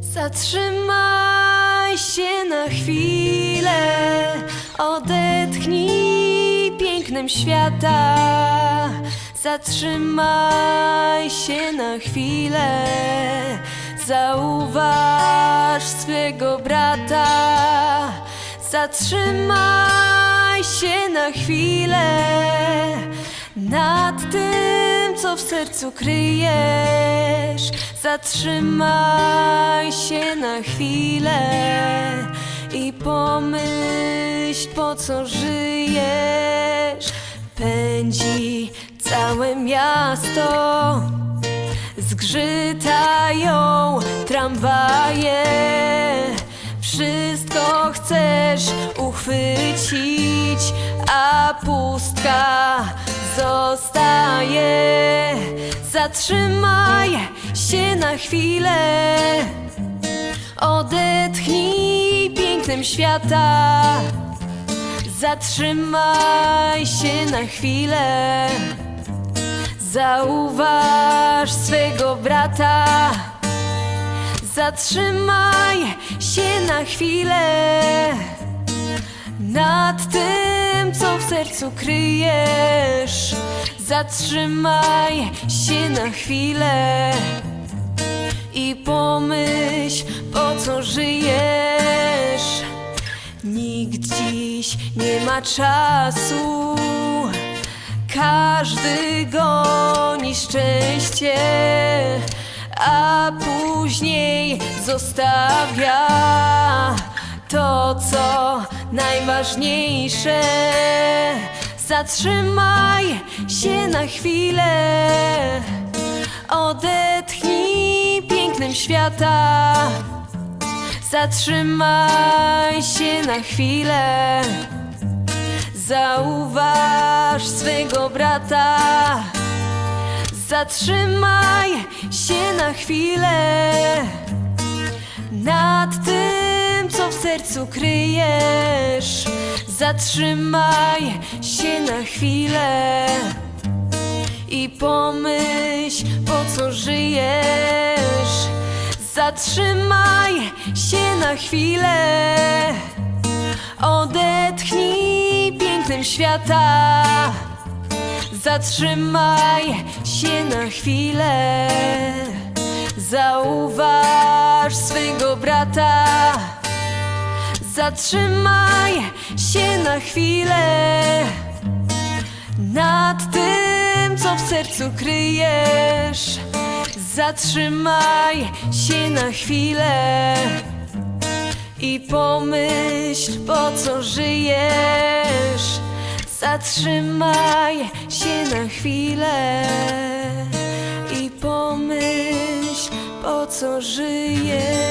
Zatrzymaj się na chwilę, odetchnij pięknem świata. Zatrzymaj się na chwilę, zauważ swego brata. Zatrzymaj się na chwilę nad tym, co w sercu kryjesz. Zatrzymaj się na chwilę i pomyśl, po co żyjesz. Pędzi całe miasto, zgrzytają tramwaje. Wszystko chcesz uchwycić, a pustka zostaje. Zatrzymaj się na chwilę, odetchnij pięknem świata. Zatrzymaj się na chwilę, zauważ swego brata. Zatrzymaj się na chwilę nad tym, co w sercu kryjesz. Zatrzymaj się na chwilę i pomyśl, po co żyjesz. Nikt dziś nie ma czasu, każdy goni szczęście, a później zostawia to, co najważniejsze. Zatrzymaj się na chwilę, odetchnij pięknem świata. Zatrzymaj się na chwilę, zauważ swego brata. Zatrzymaj się na chwilę nad tym, co w sercu kryjesz. Zatrzymaj się na chwilę i pomyśl, po co żyjesz. Zatrzymaj się na chwilę, odetchnij pięknem świata. Zatrzymaj się na chwilę, zauważ swego brata. Zatrzymaj się na chwilę nad tym, co w sercu kryjesz. Zatrzymaj się na chwilę i pomyśl, po co żyjesz. Zatrzymaj się na chwilę i pomyśl, po co żyjesz.